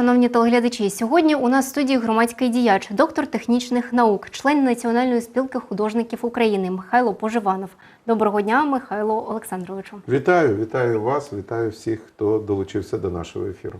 Шановні телеглядачі. Сьогодні у нас в студії громадський діяч, доктор технічних наук, член Національної спілки художників України Михайло Поживанов. Доброго дня, Михайло Олександровичу. Вітаю, вітаю вас, вітаю всіх, хто долучився до нашого ефіру.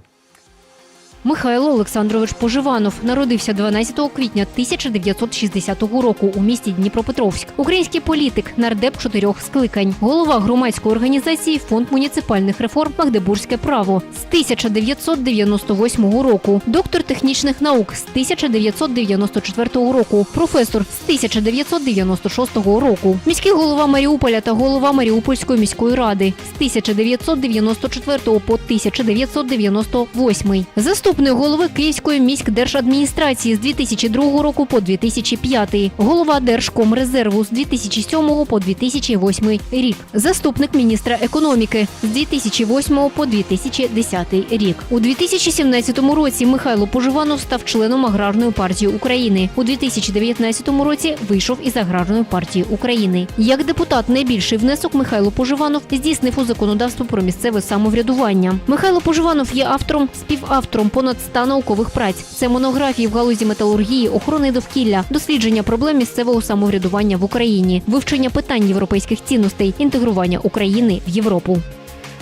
Михайло Олександрович Поживанов народився 12 квітня 1960 року у місті Дніпропетровськ. Український політик, нардеп чотирьох скликань, голова громадської організації Фонд муніципальних реформ Магдебурзьке право з 1998 року, доктор технічних наук з 1994 року, професор з 1996 року, міський голова Маріуполя та голова Маріупольської міської ради з 1994 по 1998, заступник голови Київської міськдержадміністрації з 2002 року по 2005, голова Держкомрезерву з 2007 по 2008 рік, заступник міністра економіки з 2008 по 2010 рік. У 2017 році Михайло Поживанов став членом аграрної партії України. У 2019 році вийшов із аграрної партії України. Як депутат, найбільший внесок Михайло Поживанов здійснив у законодавство про місцеве самоврядування. Михайло Поживанов є автором, співавтором понад 100 наукових праць. Це монографії в галузі металургії, охорони довкілля, дослідження проблем місцевого самоврядування в Україні, вивчення питань європейських цінностей, інтегрування України в Європу.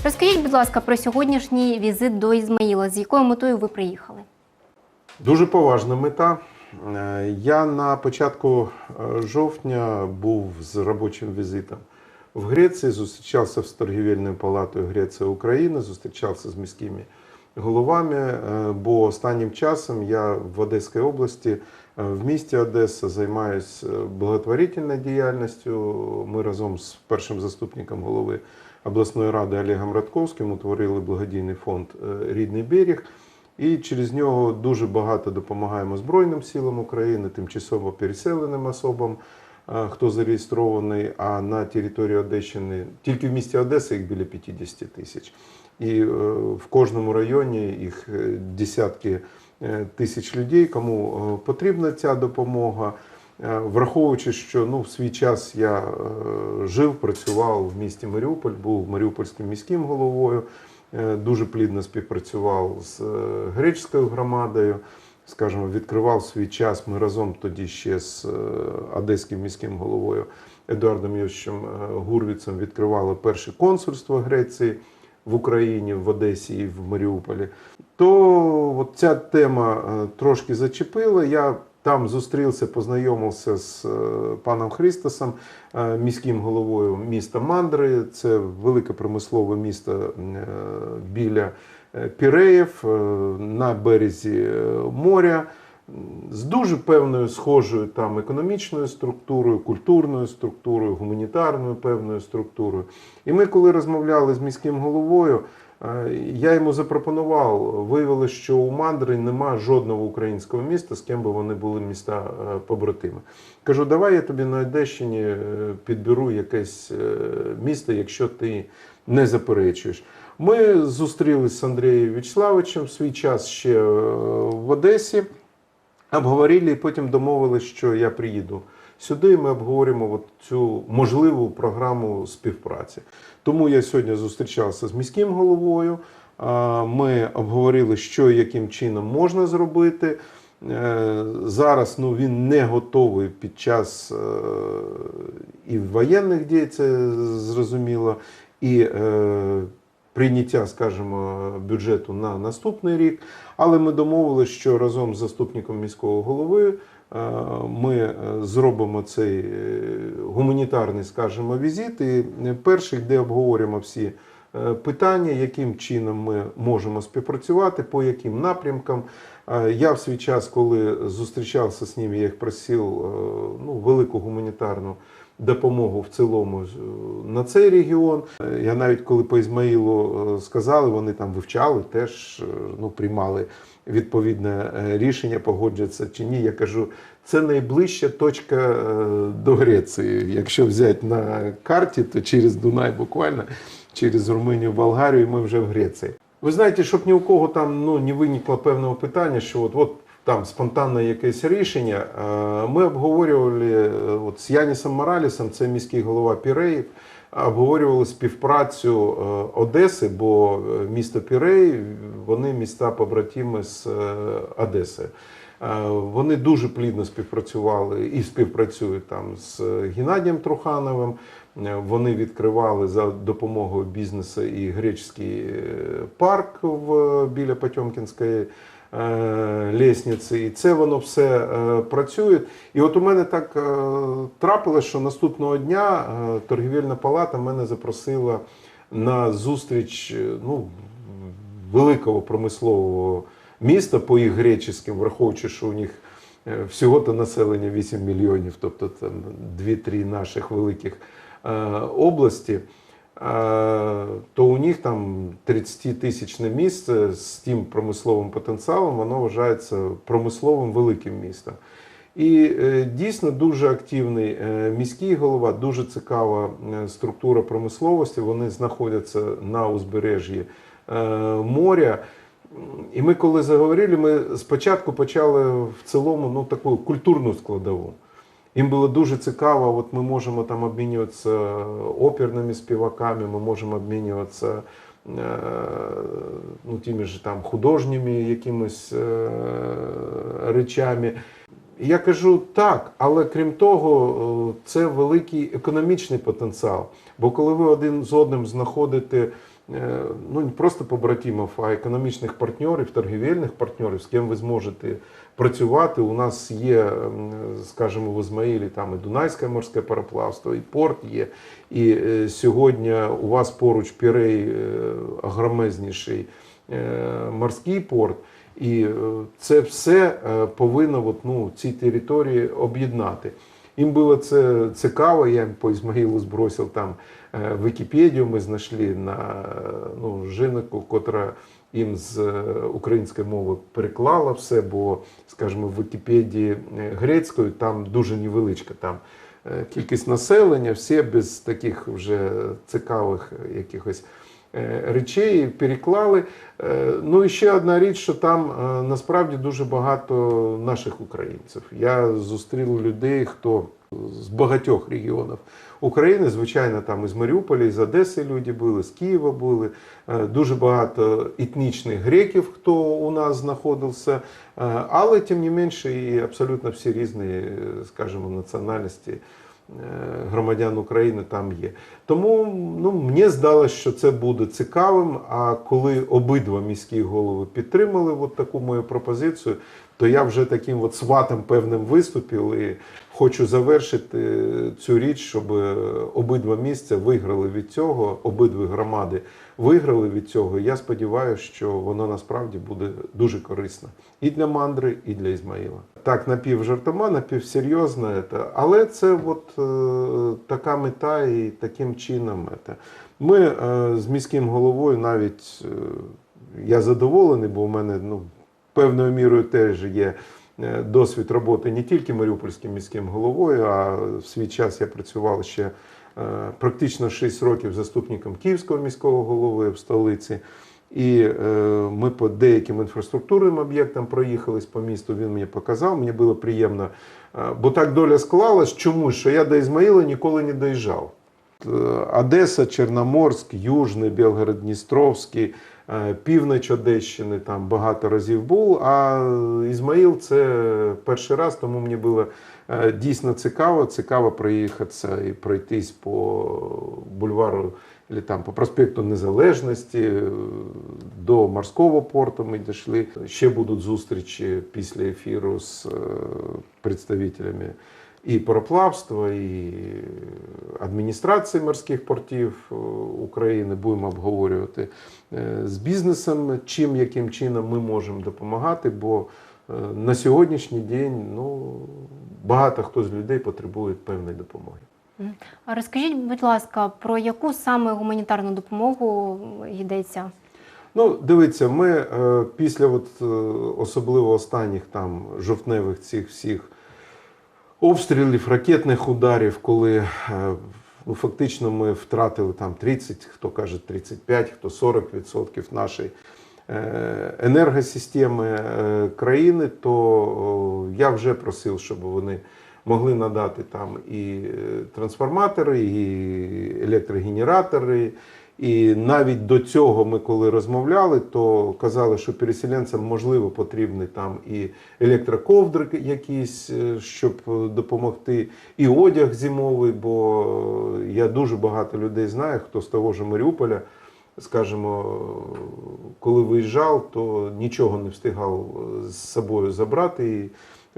Розкажіть, будь ласка, про сьогоднішній візит до Ізмаїла. З якою метою ви приїхали? Дуже поважна мета. Е, Я на початку е, жовтня був з робочим візитом в Греції, зустрічався з торгівельною палатою Греція Україна, зустрічався з міськими головами, е, бо останнім часом я в Одеській області, е, в місті Одеса, займаюся благотворительною діяльністю. Ми разом з першим заступником голови обласної ради Олегом Радковським утворили благодійний фонд е, Рідний берег. І через нього дуже багато допомагаємо Збройним силам України, тимчасово переселеним особам, е, хто зареєстрований. А на території Одещини тільки в місті Одеса їх біля 50 тисяч. І е, в кожному районі їх е, десятки е, тисяч людей, кому потрібна ця допомога. Враховуючи, що ну, в свій час я жив, працював в місті Маріуполь, був Маріупольським міським головою, дуже плідно співпрацював з греческою громадою. Скажімо, відкривав свій час. Ми разом тоді ще з одеським міським головою Едуардом Йосичем е, Гурвіцем відкривали перше консульство Греції в Україні, в Одесі і в Маріуполі. То от ця тема е, трошки зачепила. Я там зустрівся, познайомився з е, паном Христосом, е, міським головою міста Мандри. Це велике промислове місто біля Піреїв на березі моря. З дуже певною схожою там економічною структурою, культурною структурою, гуманітарною певною структурою. І ми, коли розмовляли з міським головою, е, я йому запропонував, виявилося, що у Мандри нема жодного українського міста, з ким би вони були міста е, побратими. Кажу, давай я тобі на Одещині е, підберу якесь місто, якщо ти не заперечуєш. Ми зустрілися з Андрієм Вячеславовичем в свій час ще в Одесі. Обговорили і потім домовилися, що я приїду сюди. Ми обговоримо от цю можливу програму співпраці. Тому я сьогодні зустрічався з міським головою. Ми обговорили, що і яким чином можна зробити. Е, Зараз ну, він не готовий під час е, і воєнних дій, це зрозуміло, і е, прийняття, скажімо, бюджету на наступний рік. Але ми домовилися, що разом з заступником міського голови е, ми е, зробимо цей е, гуманітарний, скажімо, візит. І перший, де обговорюємо всі питання, яким чином ми можемо співпрацювати, по яким напрямкам. Я в свій час, коли зустрічався з ним, я їх просив ну, велику гуманітарну допомогу в цілому е, на цей регіон. Е, Я навіть коли по Ізмаїлу е, сказали, вони там вивчали, теж ну, приймали відповідне рішення, погоджаться чи ні. Я кажу, це найближча точка до Греції. Якщо взяти на карті, то через Дунай буквально, через Румунію, Болгарію, ми вже в Греції. Ви знаєте, щоб ні у кого там ну, не виникло певного питання, що от, от там спонтанне якесь рішення. е, Ми обговорювали е, от, з Янісом Моралісом, це міський голова Піреїв. обговорювали співпрацю е, Одеси, бо місто Пірей, вони міста побратими з Одеси. Вони дуже плідно співпрацювали і співпрацюють там з Геннадієм Трухановим. Е, Вони відкривали за допомогою бізнесу і греческий е, парк в, біля Потьомкінської е, лісниці. І це воно все працює. І от у мене так трапилось, що наступного дня торгівельна палата мене запросила на зустріч ну, великого промислового міста по їх греческим, враховуючи, що у них е, всього-то населення 8 мільйонів, тобто там 2-3 наших великих е, області. е, То у них там 30 тисячне місце з тим промисловим потенціалом, воно вважається промисловим великим містом. І е, дійсно дуже активний міський голова, дуже цікава структура промисловості. Вони знаходяться на узбережжі моря. І ми, коли заговорили, ми спочатку почали в цілому ну, таку культурну складову. Їм було дуже цікаво, от ми можемо там обмінюватися оперними співаками, ми можемо обмінюватися е, ну, тими ж там художніми якимись е, речами. Я кажу так, але крім того, е, це великий економічний потенціал. Бо коли ви один з одним знаходите ну не просто побратимів, а економічних партнерів, торгівельних партнерів, з ким ви зможете працювати. У нас є, скажімо, в Ізмаїлі там і Дунайське морське пароплавство, і порт є. І е, сьогодні у вас поруч Пірей е, огромезніший е, морський порт. І це все повинно от, ну, ці території об'єднати. Їм було це цікаво, я їм по Ізмаїлу збросив там Вікіпедію, ми знайшли на ну, жінку, котра їм з е, української мови переклала все, бо, скажімо, в Вікіпедії е, грецькою там дуже невеличка там е, кількість населення, всі без таких вже цікавих якихось речей переклали. Е, Ну і ще одна річ, що там е, насправді дуже багато наших українців. Я зустрів людей, хто з багатьох регіонів України, звичайно, там із Маріуполя, із Одеси люди були, з Києва були. Е, Дуже багато етнічних греків, хто у нас знаходився, Е, але тим не менше і абсолютно всі різні, е, скажімо, національності е, громадян України там є. Тому ну, мені здалося, що це буде цікавим. А коли обидва міські голови підтримали от таку мою пропозицію, то я вже таким от сватом певним виступив і хочу завершити цю річ, щоб обидва місця виграли від цього, обидві громади виграли від цього. Я сподіваюся, що воно насправді буде дуже корисно і для мандри, і для Ізмаїла. Так, напівжартома, напівсерйозно, але це от, е, така мета і таким чином. Це. Ми е, з міським головою навіть е, я задоволений, бо у мене ну, певною мірою теж є е, досвід роботи не тільки Маріупольським міським головою, а в свій час я працював ще е, практично 6 років заступником Київського міського голови в столиці. І е, ми по деяким інфраструктурним об'єктам проїхались по місту. Він мені показав. Мені було приємно, бо так доля склалась чомусь, що я до Ізмаїла ніколи не доїжджав. Одеса, Чорноморськ, Южний, Білгород, Дністровський, е, північ Одещини там багато разів був. А Ізмаїл це перший раз, тому мені було е, дійсно цікаво. Цікаво проїхатися і пройтись по бульвару или там по проспекту Незалежності е, до морського порту. Ми дійшли. Ще будуть зустрічі після ефіру з е, представителями і пароплавства, і адміністрації морських портів е, України будемо обговорювати е, з бізнесом, чим яким чином ми можемо допомагати. Бо е, на сьогоднішній день ну, багато хто з людей потребує певної допомоги. А розкажіть, будь ласка, про яку саме гуманітарну допомогу йдеться? Ну, дивіться, ми після от, особливо останніх там жовтневих цих всіх обстрілів, ракетних ударів, коли е, ну, фактично ми втратили там 30, хто каже 35, хто 40% нашої е, енергосистеми е, країни, то я вже просив, щоб вони могли надати там і трансформатори, і електрогенератори. І навіть до цього ми коли розмовляли, то казали, що переселенцям можливо потрібні там і електроковдри якісь, е, щоб допомогти, і одяг зимовий, бо я дуже багато людей знаю, хто з того ж Маріуполя, скажімо, коли виїжджав, то нічого не встигав е, з собою забрати. І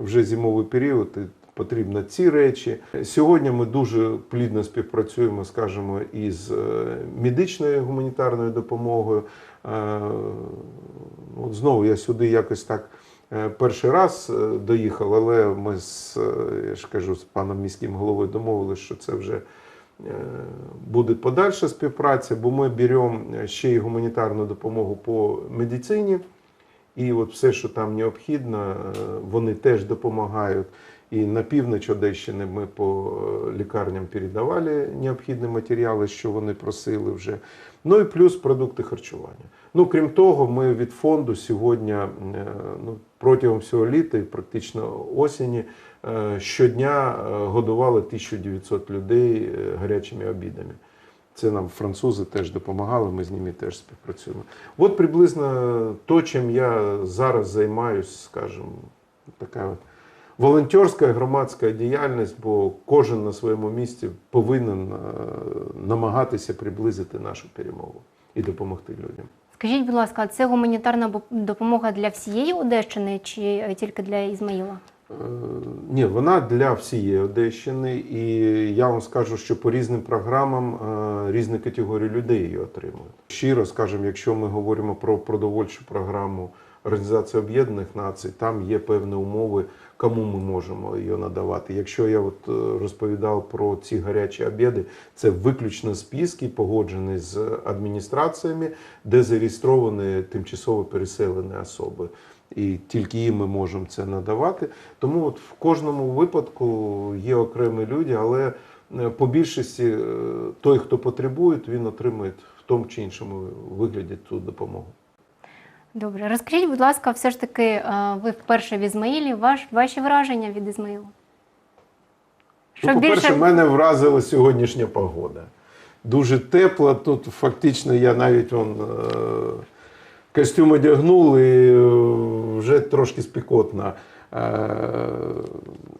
вже зимовий період і потрібно ці речі. Сьогодні ми дуже плідно співпрацюємо, скажімо, із е, медичною гуманітарною допомогою. Е, От знову я сюди якось так е, перший раз доїхав, але ми з я ж кажу, з паном міським головою домовилися, що це вже. Буде подальша співпраця, бо ми беремо ще й гуманітарну допомогу по медицині, і от все, що там необхідно, вони теж допомагають. І на північ Одещини ми по е, лікарням передавали необхідні матеріали, що вони просили вже. Ну і плюс продукти харчування. Ну, крім того, ми від фонду сьогодні е, ну, протягом всього літа і практично осені е, щодня годували 1900 людей гарячими обідами. Це нам французи теж допомагали, ми з ними теж співпрацюємо. От приблизно то, чим я зараз займаюся, скажімо, така волонтерська громадська діяльність, бо кожен на своєму місці повинен е, намагатися приблизити нашу перемогу і допомогти людям. Скажіть, будь ласка, це гуманітарна допомога для всієї Одещини чи е, тільки для Ізмаїла? Е, Ні, вона для всієї Одещини, і я вам скажу, що по різним програмам е, різні категорії людей її отримують. Щиро скажемо, якщо ми говоримо про продовольчу програму Організації Об'єднаних Націй, там є певні умови, кому ми можемо її надавати. Якщо я от е, розповідав про ці гарячі обіди, це виключно списки, погоджені з адміністраціями, де зареєстровані тимчасово переселені особи. І тільки їм ми можемо це надавати. Тому от в кожному випадку є окремі люди, але е, по більшості е, той, хто потребує, він отримує в тому чи іншому вигляді цю допомогу. Добре, розкажіть, будь ласка, все ж таки, е, ви вперше в Ізмаїлі. Ваш, ваші враження від Ізмаїла? Ну, по-перше, мене вразила сьогоднішня погода. Дуже тепло. Тут фактично я навіть вон, е, костюм одягнув і е, вже трошки спекотно. Е,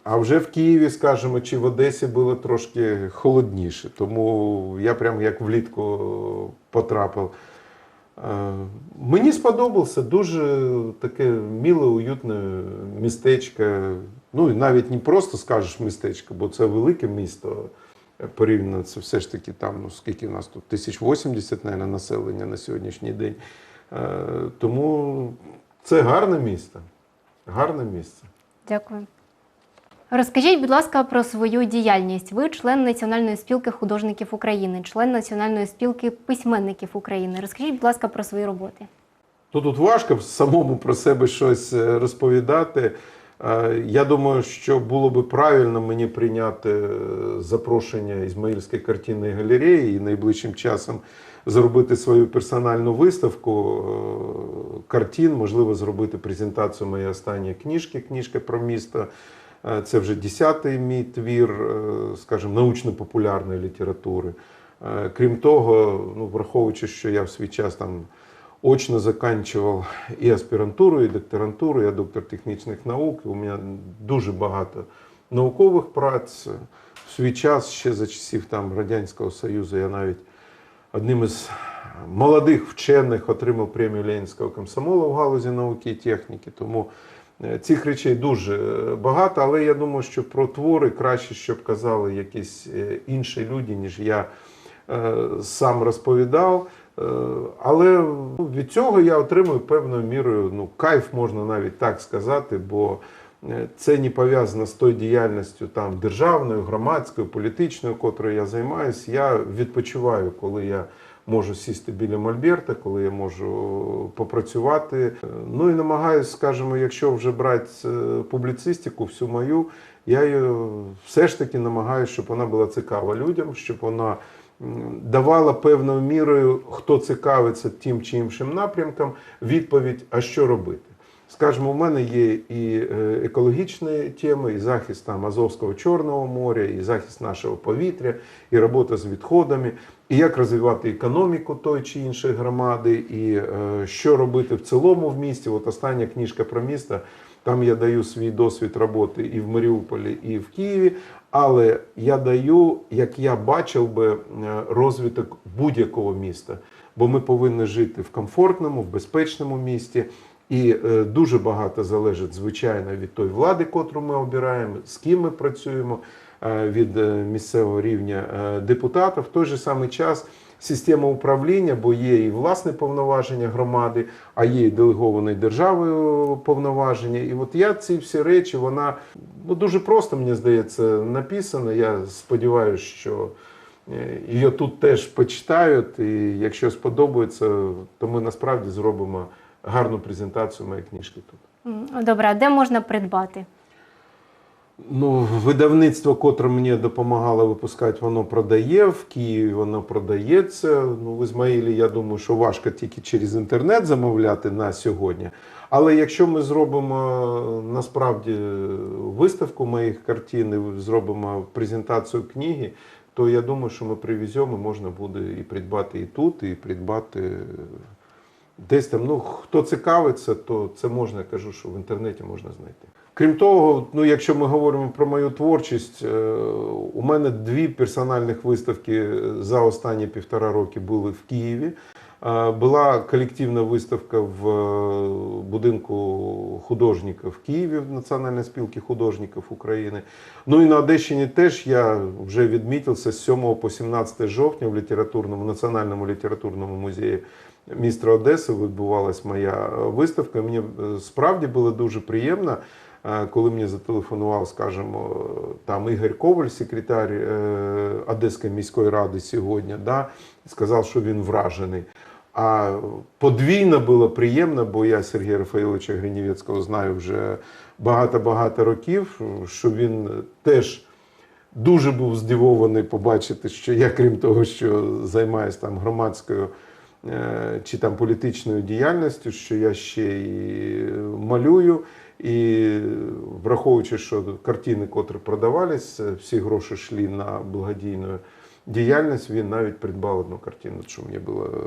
А вже в Києві, скажімо, чи в Одесі було трошки холодніше. Тому я прям як влітку потрапив. Мені сподобався дуже таке миле, уютне містечко. Ну і навіть не просто скажеш містечко, бо це велике місто. е, Порівняно це все ж таки там, ну скільки у нас тут, 1080, мабуть, населення на сьогоднішній день. Е, Тому це гарне місто. Гарне місце. Дякую. Розкажіть, будь ласка, про свою діяльність. Ви член Національної спілки художників України, член Національної спілки письменників України. Розкажіть, будь ласка, про свої роботи. То тут важко самому про себе щось е, розповідати. Е, Я думаю, що було би правильно мені прийняти е, запрошення Ізмаїльської картинної галереї і найближчим часом зробити свою персональну виставку картин, можливо, зробити презентацію моєї останньої книжки, книжка про місто. Е, Це вже десятий мій твір, е, скажімо, научно-популярної літератури. Е, Крім того, ну, враховуючи, що я в свій час там очно заканчивал і аспірантуру, і докторантуру, я доктор технічних наук. У мене дуже багато наукових праць. В свій час, ще за часів там, Радянського Союзу, я навіть одним із молодих вчених отримав премію Ленінського комсомола в галузі науки і техніки. Тому цих речей дуже е, багато, але я думаю, що про твори краще, щоб казали якісь е, інші люди, ніж я е, сам розповідав. Е, Але ну, від цього я отримую певною мірою ну, кайф, можна навіть так сказати, бо е, це не пов'язано з тою діяльністю там, державною, громадською, політичною, котрою я займаюся. Я відпочиваю, коли я можу сісти біля Мольберта, коли я можу попрацювати. Е, Ну і намагаюся, скажімо, якщо вже брати е, публіцистику, всю мою, я її все ж таки намагаюся, щоб вона була цікава людям, щоб вона давала певною мірою, хто цікавиться тим чи іншим напрямком, відповідь, а що робити. Скажімо, у мене є і е, екологічні теми, і захист там Азовського Чорного моря, і захист нашого повітря, і робота з відходами, і як розвивати економіку той чи іншої громади, і е, що робити в цілому в місті. От остання книжка про місто. Там я даю свій досвід роботи і в Маріуполі, і в Києві. Але я даю, як я бачив би, е, розвиток будь-якого міста. Бо ми повинні жити в комфортному, в безпечному місті. І е, дуже багато залежить, звичайно, від тої влади, котру ми обираємо, з ким ми працюємо, е, від е, місцевого рівня депутатів. В той же самий час система управління, бо є і власне повноваження громади, а є і делеговані державою повноваження. І от я ці всі речі, вона ну, дуже просто, мені здається, написана. Я сподіваюся, що її тут теж почитають, і якщо сподобається, то ми насправді зробимо гарну презентацію моєї книжки тут. Добре, а де можна придбати? Ну, видавництво, котре мені допомагало випускати, воно продає. В Києві воно продається. Ну, в Ізмаїлі, я думаю, що важко тільки через інтернет замовляти на сьогодні. Але якщо ми зробимо е, насправді виставку моїх картин, і зробимо презентацію книги, то я думаю, що ми привеземо, можна буде і придбати і тут, і придбати десь там. Ну, хто цікавиться, то це можна, я кажу, що в інтернеті можна знайти. Крім того, ну якщо ми говоримо про мою творчість, е, у мене дві персональних виставки за останні півтора роки були в Києві. Е, Була колективна виставка в е, будинку художників в Києві в Національній спілки художників України. Ну і на Одещині теж я вже відмітився з 7 по 17 жовтня в літературному національному літературному музеї міста Одеси відбувалась моя е, виставка. Мені е, справді було дуже приємно, е, коли мені зателефонував, скажімо, там Ігор Коваль, секретар Одеської міської ради сьогодні, да, сказав, що він вражений. А подвійно було приємно, бо я Сергія Рафаїловича Гринівецького знаю вже багато-багато років, що він теж дуже був здивований побачити, що я, крім того, що займаюся там громадською чи там політичною діяльністю, що я ще і малюю. І враховуючи, що картини, котрі продавалися, всі гроші йшли на благодійну діяльність, він навіть придбав одну картину, що мені було е,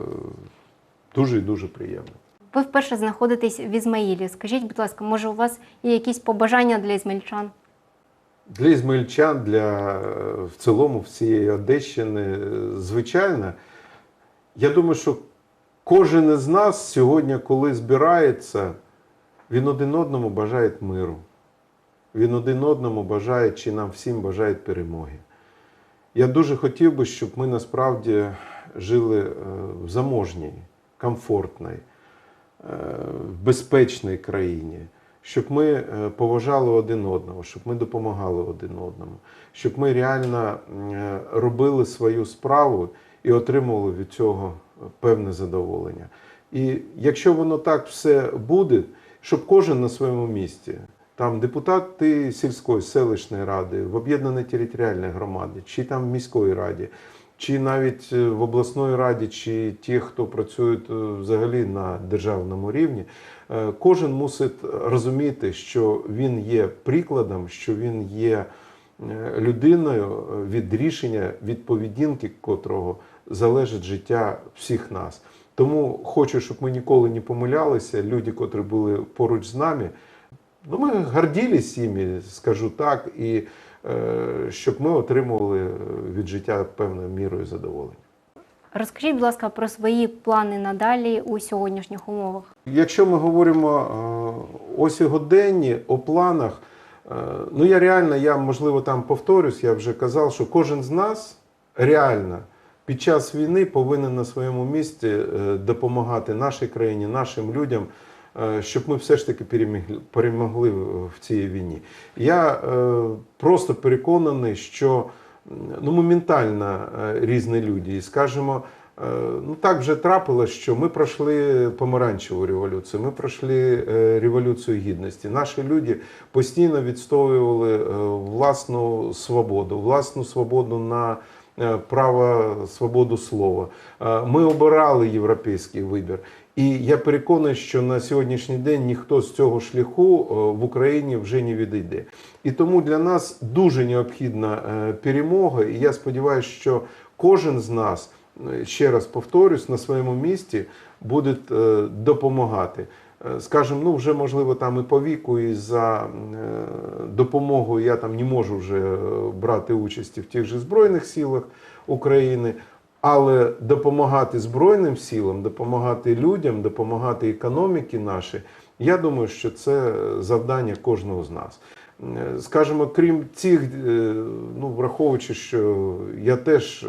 дуже і дуже приємно. Ви вперше знаходитесь в Ізмаїлі. Скажіть, будь ласка, може, у вас є якісь побажання для ізмельчан? Для ізмаїльчан, для е, в цілому всієї Одещини, е, звичайно, я думаю, що кожен із нас сьогодні, коли збирається, він один одному бажає миру. Він один одному бажає, чи нам всім бажає перемоги. Я дуже хотів би, щоб ми насправді жили е, в заможній, комфортній, е, безпечній країні, щоб ми е, поважали один одного, щоб ми допомагали один одному, щоб ми реально робили свою справу і отримували від цього певне задоволення. І якщо воно так все буде, щоб кожен на своєму місці, там депутати сільської селищної ради, в об'єднаній територіальній громаді, чи там в міської раді, чи навіть е, в обласної раді, чи ті, хто працюють е, взагалі на державному рівні, е, кожен мусить розуміти, що він є прикладом, що він є людиною, від рішення, від поведінки котрого залежить життя всіх нас. Тому хочу, щоб ми ніколи не помилялися. Люди, котрі були поруч з нами, ну ми гордились їми, скажу так, і е, щоб ми отримували е, від життя певною мірою задоволення. Розкажіть, будь ласка, про свої плани надалі у сьогоднішніх умовах. Якщо ми говоримо е, ось годенні о планах, е, ну я реально, я можливо там повторюсь, я вже казав, що кожен з нас реально під час війни повинен на своєму місці е, допомагати нашій країні, нашим людям, е, щоб ми все ж таки перемогли в цій війні. Я е, просто переконаний, що ну, моментально е, різні люди. І скажімо, Ну так вже трапилось, що ми пройшли помаранчеву революцію, ми пройшли революцію гідності. Наші люди постійно відстоювали власну свободу, власну свободу на право свободу слова. Е, Ми обирали європейський вибір. І я переконаний, що на сьогоднішній день ніхто з цього шляху е, в Україні вже не відійде. І тому для нас дуже необхідна е, перемога. І я сподіваюся, що кожен з нас, е, ще раз повторюсь, на своєму місці буде е, допомагати. Е, Скажем, ну вже можливо там і по віку, і за е, допомогою я там не можу вже е, брати участі в тих же Збройних силах України. Але допомагати Збройним силам, допомагати людям, допомагати економіці нашій, я думаю, що це завдання кожного з нас. Скажімо, крім цих, ну враховуючи, що я теж,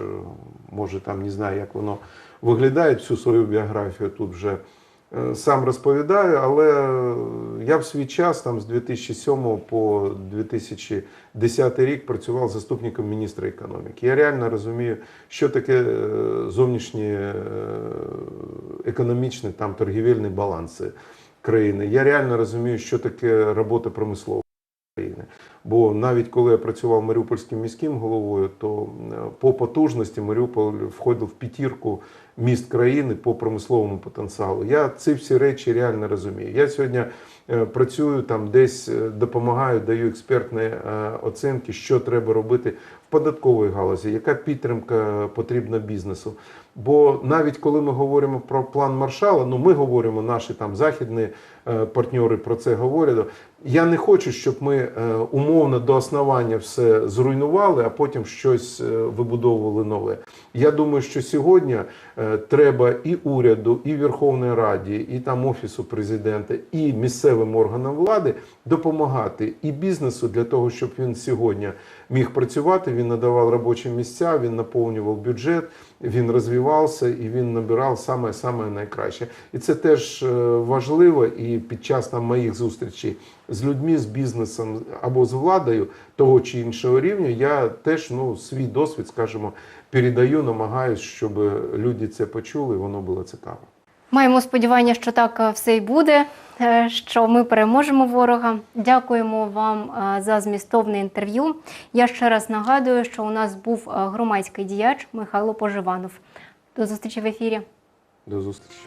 може там не знаю, як воно виглядає всю свою біографію тут вже сам розповідаю, але я в свій час, там з 2007 по 2010 рік, працював заступником міністра економіки. Я реально розумію, що таке е, зовнішні е, економічні там торгівельні баланси країни. Я реально розумію, що таке робота промислова. України. Бо навіть коли я працював Маріупольським міським головою, то по потужності Маріуполь входив в п'ятірку міст країни по промисловому потенціалу. Я ці всі речі реально розумію. Я сьогодні е, працюю там, десь е, допомагаю, даю експертні е, оцінки, що треба робити в податковій галузі, яка підтримка потрібна бізнесу. Бо навіть коли ми говоримо про план Маршала, ну ми говоримо, наші там західні партнери про це говорять. Я не хочу, щоб ми е, умовно до основання все зруйнували, а потім щось е, вибудовували нове. Я думаю, що сьогодні е, треба і уряду, і Верховної Раді, і там офісу президента, і місцевим органам влади допомагати і бізнесу для того, щоб він сьогодні міг працювати. Він надавав робочі місця, він наповнював бюджет, він розвивався і він набирав саме саме найкраще. І це теж е, важливо. І під час там моїх зустрічей з людьми, з бізнесом або з владою того чи іншого рівня, я теж ну свій досвід, скажімо, передаю, намагаюсь, щоб люди це почули, і воно було цікаво. Маємо сподівання, що так е, все й буде, е, що ми переможемо ворога. Дякуємо вам е, за змістовне інтерв'ю. Я ще раз нагадую, що у нас був громадський діяч Михайло Поживанов. До зустрічі в ефірі. До зустрічі.